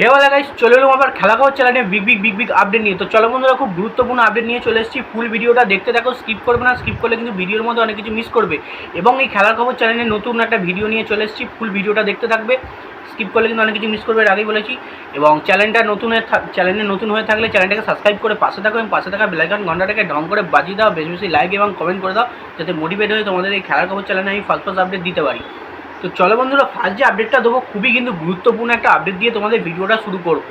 হে বলা গাইস চলে এলাম আবার খেলা খবর চ্যানেলে big big big big update নিয়ে। তো চলো বন্ধুরা, খুব গুরুত্বপূর্ণ আপডেট নিয়ে চলে এসেছি। ফুল ভিডিওটা দেখতে থাকো স্কিপ করবে না। স্কিপ করলে কিন্তু ভিডিওর মধ্যে অনেক কিছু মিস করবে। এবং এই খেলার খবর চ্যানেলে নতুন একটা ভিডিও নিয়ে চলে এসেছি। ফুল ভিডিওটা দেখতে থাকবে। স্কিপ করলে কিন্তু অনেক কিছু মিস করবে, এর আগেই বলেছি। এবং চ্যানেলটা নতুন হয়ে চ্যানেলে নতুন হয়ে থাকলে চ্যানেলটাকে সাবস্ক্রাইব করে পাশে থাকো এবং পাশে থাকা বেলাইকন ঘন্টাটাকে ঢং করে বাজিয়ে দাও। বেশি বেশি লাইক এবং কমেন্ট করে দাও, যাতে মোটিভেট হয়ে তোমাদের এই খেলার খবর চ্যানেলে আমি ফার্স্ট ফার্স্ট আপডেট দিতে পারি। তো চলো বন্ধুরা ফার্স্ট যে আপডেটটা দেবো, খুবই কিন্তু গুরুত্বপূর্ণ একটা আপডেট দিয়ে তোমাদের ভিডিওটা শুরু করব।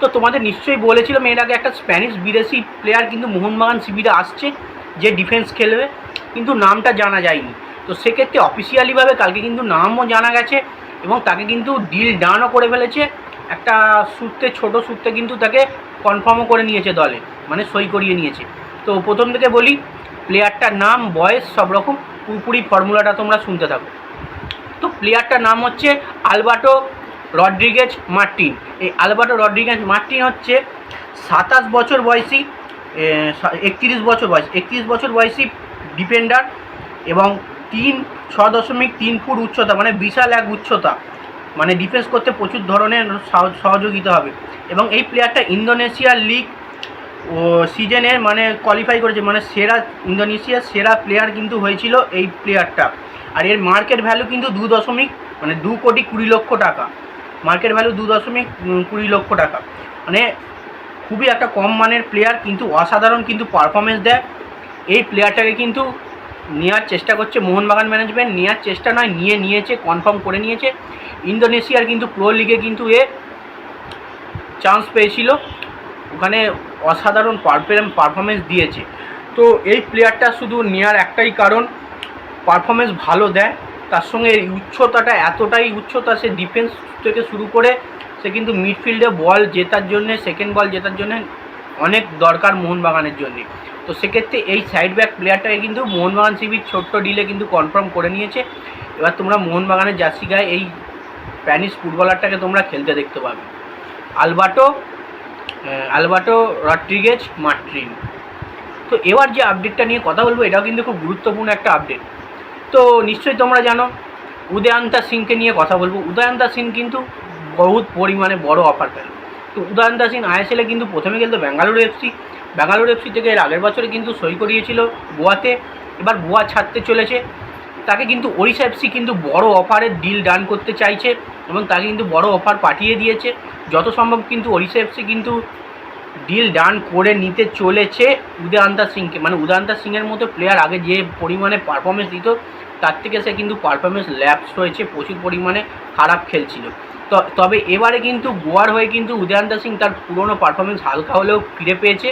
তো তোমাদের নিশ্চয়ই বলেছিলাম, এর আগে একটা স্প্যানিশ বিদেশি প্লেয়ার কিন্তু মোহনবাগান শিবিরে আসছে, যে ডিফেন্স খেলবে, কিন্তু নামটা জানা যায়নি। তো সেক্ষেত্রে অফিসিয়ালিভাবে কালকে কিন্তু নামও জানা গেছে, এবং তাকে কিন্তু ডিল ডানও করে ফেলেছে। একটা সূত্রে, ছোট সূত্রে কিন্তু তাকে কনফার্মও করে নিয়েছে দলে মানে সই করিয়ে নিয়েছে। তো প্রথম থেকে বলি প্লেয়ারটার নাম, বয়স সব রকম, পুরোপুরি ফর্মুলাটা তোমরা শুনতে থাকো। তো প্লেয়ারটার নাম হচ্ছে আলবার্টো রড্রিগেজ মার্টিন। এই আলবার্টো রড্রিগেজ মার্টিন হচ্ছে সাতাশ বছর বয়সী একত্রিশ বছর বয়স, একত্রিশ বছর বয়সী ডিফেন্ডার এবং তিন, ছ দশমিক তিন ফুট উচ্চতা মানে বিশাল এক উচ্চতা। মানে ডিফেন্স করতে প্রচুর ধরনের সহ- সহযোগিতা হবে। এবং এই প্লেয়ারটা ইন্দোনেশিয়ার লিগ ও সিজনের মানে কোয়ালিফাই করেছে মানে সেরা ইন্দোনেশিয়ার সেরা প্লেয়ার কিন্তু হয়েছিল এই প্লেয়ারটা আর এর মার্কেট ভ্যালু কিন্তু দু দশমিক মানে দু কোটি কুড়ি লক্ষ টাকা। মার্কেট ভ্যালু দু দশমিক কুড়ি লক্ষ টাকা। মানে খুবই একটা কম মানের প্লেয়ার কিন্তু অসাধারণ কিন্তু পারফরমেন্স দেয়। এই প্লেয়ারটাকে কিন্তু নেওয়ার চেষ্টা করছে মোহনবাগান ম্যানেজমেন্ট নেওয়ার চেষ্টা নয়, নিয়ে নিয়েছে কনফার্ম করে নিয়েছে। ইন্দোনেশিয়ার কিন্তু প্রো লিগে কিন্তু এ চান্স পেয়েছিল। ওখানে অসাধারণ পারফরমেন্স দিয়েছে। তো এই প্লেয়ারটা শুধু নেওয়ার একটাই কারণ পারফরমেন্স ভালো দেয়। তার সঙ্গে এই উচ্চতাটা, এতটাই উচ্চতা, সে ডিফেন্স থেকে শুরু করে, সে কিন্তু মিডফিল্ডে বল জেতার জন্যে সেকেন্ড বল জেতার জন্য অনেক দরকার মোহনবাগানের জন্যে। তো সেক্ষেত্রে এই সাইড ব্যাক প্লেয়ারটাকে কিন্তু মোহনবাগান সিবির ছোট্ট ডিলে কিন্তু কনফার্ম করে নিয়েছে। এবার তোমরা মোহনবাগানের জার্সি গায়ে এই স্প্যানিশ ফুটবলারটাকে তোমরা খেলতে দেখতে পাবে। আলবাটো আলবাটো রড্রিগেজ মার্ট্রিন তো এবার যে আপডেটটা নিয়ে কথা বলব, এটাও কিন্তু খুব গুরুত্বপূর্ণ একটা আপডেট তো নিশ্চয়ই তোমরা জানো, উদয়ন্তা সিংকে নিয়ে কথা বলব। উদয়ন্তা সিং কিন্তু বহুত পরিমাণে বড় অফার পেল। তো উদয়ন্তা সিং আইএসএলে কিন্তু প্রথমে খেলতো বেঙ্গালুরু এফসি বেঙ্গালুরু এফসি থেকে এর আগের বছরে কিন্তু সই করিয়েছিল গোয়াতে। এবার গোয়া ছাড়তে চলেছে। তাকে কিন্তু ওড়িশা এফসি কিন্তু বড় অফারের ডিল ডান করতে চাইছে এবং তাকে কিন্তু বড় অফার পাঠিয়ে দিয়েছে। যত সম্ভব কিন্তু ওড়িশা এফসি কিন্তু ডিল ডান করে নিতে চলেছে উদয়ন্তা সিংকে। মানে উদয়ন্তা সিংয়ের মতো প্লেয়ার আগে যে পরিমাণে পারফরমেন্স দিত, তার থেকে সে কিন্তু পারফরমেন্স ল্যাপস হয়েছে, প্রচুর পরিমাণে খারাপ খেলছিল। তবে এবারে কিন্তু গোয়ার হয়ে কিন্তু উদয়ন্তা সিং তার পুরনো পারফরমেন্স হালকা হলেও ফিরে পেয়েছে।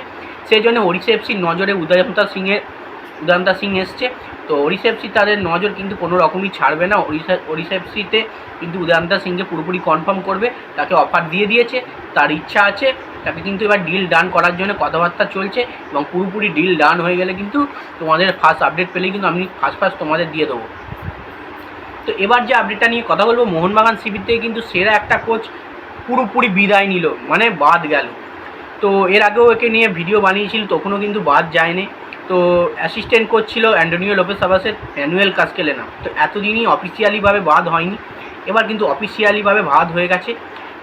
সেই জন্য ওড়িশা এফসির নজরে উদয়ন্তা সিংয়ের উদয়ন্তা সিং এসছে। তো এফসি তাদের নজর কিন্তু কোনো রকমই ছাড়বে না। ওড়িশা এফসিতে কিন্তু উদয়ন্তা সিংকে পুরোপুরি কনফার্ম করবে। তাকে অফার দিয়ে দিয়েছে, তার ইচ্ছা আছে। তাকে কিন্তু এবার ডিল ডান করার জন্য কথাবার্তা চলছে এবং পুরোপুরি ডিল ডান হয়ে গেলে কিন্তু তোমাদের ফার্স্ট আপডেট পেলেই কিন্তু আমি ফার্স্ট ফার্স্ট তোমাদের দিয়ে দেবো। তো এবার যে আপডেটটা নিয়ে কথা বলব, মোহনবাগান শিবির থেকে কিন্তু সেরা একটা কোচ পুরোপুরি বিদায় নিল মানে বাদ গেল। তো এর আগেও একে নিয়ে ভিডিও বানিয়েছিল, তখনও কিন্তু বাদ যায়নি। তো অ্যাসিস্ট্যান্ট কোচ ছিল অ্যান্টোনিও লোপেস আবাসের ম্যানুয়েল কাজকেলেনা তো এতদিনই অফিসিয়ালিভাবে বাদ হয়নি। এবার কিন্তু অফিসিয়ালিভাবে বাদ হয়ে গেছে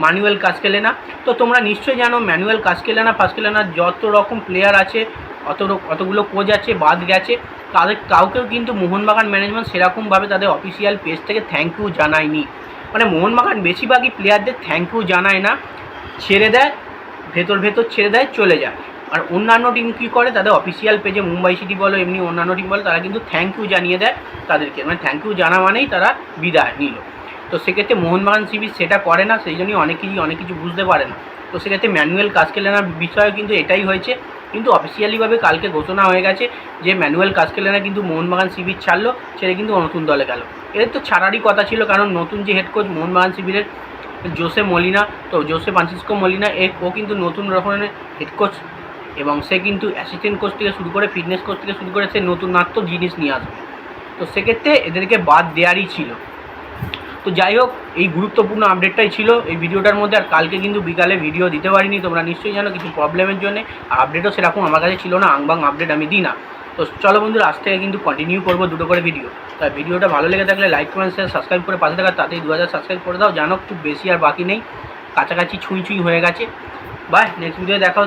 ম্যানুয়েল কাজকেলেনা তো তোমরা নিশ্চয়ই জানো ম্যানুয়েল কাজকেলেনা ফাজকেলেনা যত রকম প্লেয়ার আছে, অত অতগুলো কোচ আছে, বাদ গেছে। তাদের কাউকেও কিন্তু মোহনবাগান ম্যানেজমেন্ট সেরকমভাবে তাদের অফিসিয়াল পেজ থেকে থ্যাংক ইউ জানায়নি। মানে মোহনবাগান বেশিরভাগই প্লেয়ারদের থ্যাংক ইউ জানায় না। ছেড়ে দেয়, ভেতর ভেতর ছেড়ে দেয়, চলে যায়। আর অন্যান্য টিম কী করে? তাদের অফিসিয়াল পেজে মুম্বাই সিটি বলো, এমনি অন্যান্য টিম বলো, তারা কিন্তু থ্যাংক ইউ জানিয়ে দেয় তাদেরকে। মানে থ্যাংক ইউ জানা মানেই তারা বিদায় নিল। তো সেক্ষেত্রে মোহনবাগান সিবি সেটা করে না, সেই জন্যই অনেক কিছু অনেক কিছু বুঝতে পারে না। তো সেক্ষেত্রে ম্যানুয়াল কাজকেলেনার বিষয়ে কিন্তু এটাই হয়েছে। কিন্তু অফিসিয়ালিভাবে কালকে ঘোষণা হয়ে গেছে যে ম্যানুয়াল কাজকেলেনা কিন্তু মোহনবাগান শিবির ছাড়লো সেটা কিন্তু নতুন দলে গেল। এদের তো ছাড়ারই কথা ছিল, কারণ নতুন যে হেড কোচ মোহনবাগান শিবিরের জোসে মলিনা, তো জোসে ফ্রান্সিসকো মলিনা এ ও কিন্তু নতুন রকমের হেড কোচ এবং সে কিন্তু অ্যাসিস্ট্যান্ট কোচ থেকে শুরু করে ফিটনেস কোচ থেকে শুরু করে সে নতুন নাত্ম জিনিস নিয়ে আসবে। তো সেক্ষেত্রে এদেরকে বাদ দেওয়ারই ছিল। তো যাই হোক, এই গুরুত্বপূর্ণ আপডেটটাই ছিল। এই ভিডিওটার মধ্যে আর কালকে কিন্তু বিকালে ভিডিও দিতে পারিনি। তোমরা নিশ্চয়ই জানো কিছু প্রবলেমের জন্য। আর আপডেটও সেরকম আমার কাছে ছিল না। আংবাং আপডেট আমি দিই না। তো চলো বন্ধুরা, আজ থেকে কিন্তু কন্টিনিউ করব দুটো করে ভিডিও তাই ভিডিওটা ভালো লেগে থাকলে লাইক কমেন্ট শেয়ার সাবস্ক্রাইব করে পাশে থাকা তাতেই দু হাজার সাবস্ক্রাইব করে দাও। জানো খুব বেশি আর বাকি নেই। কাছাকাছি ছুঁই ছুঁই হয়ে গেছে। বাই নেক্সট ভিডিও দেখা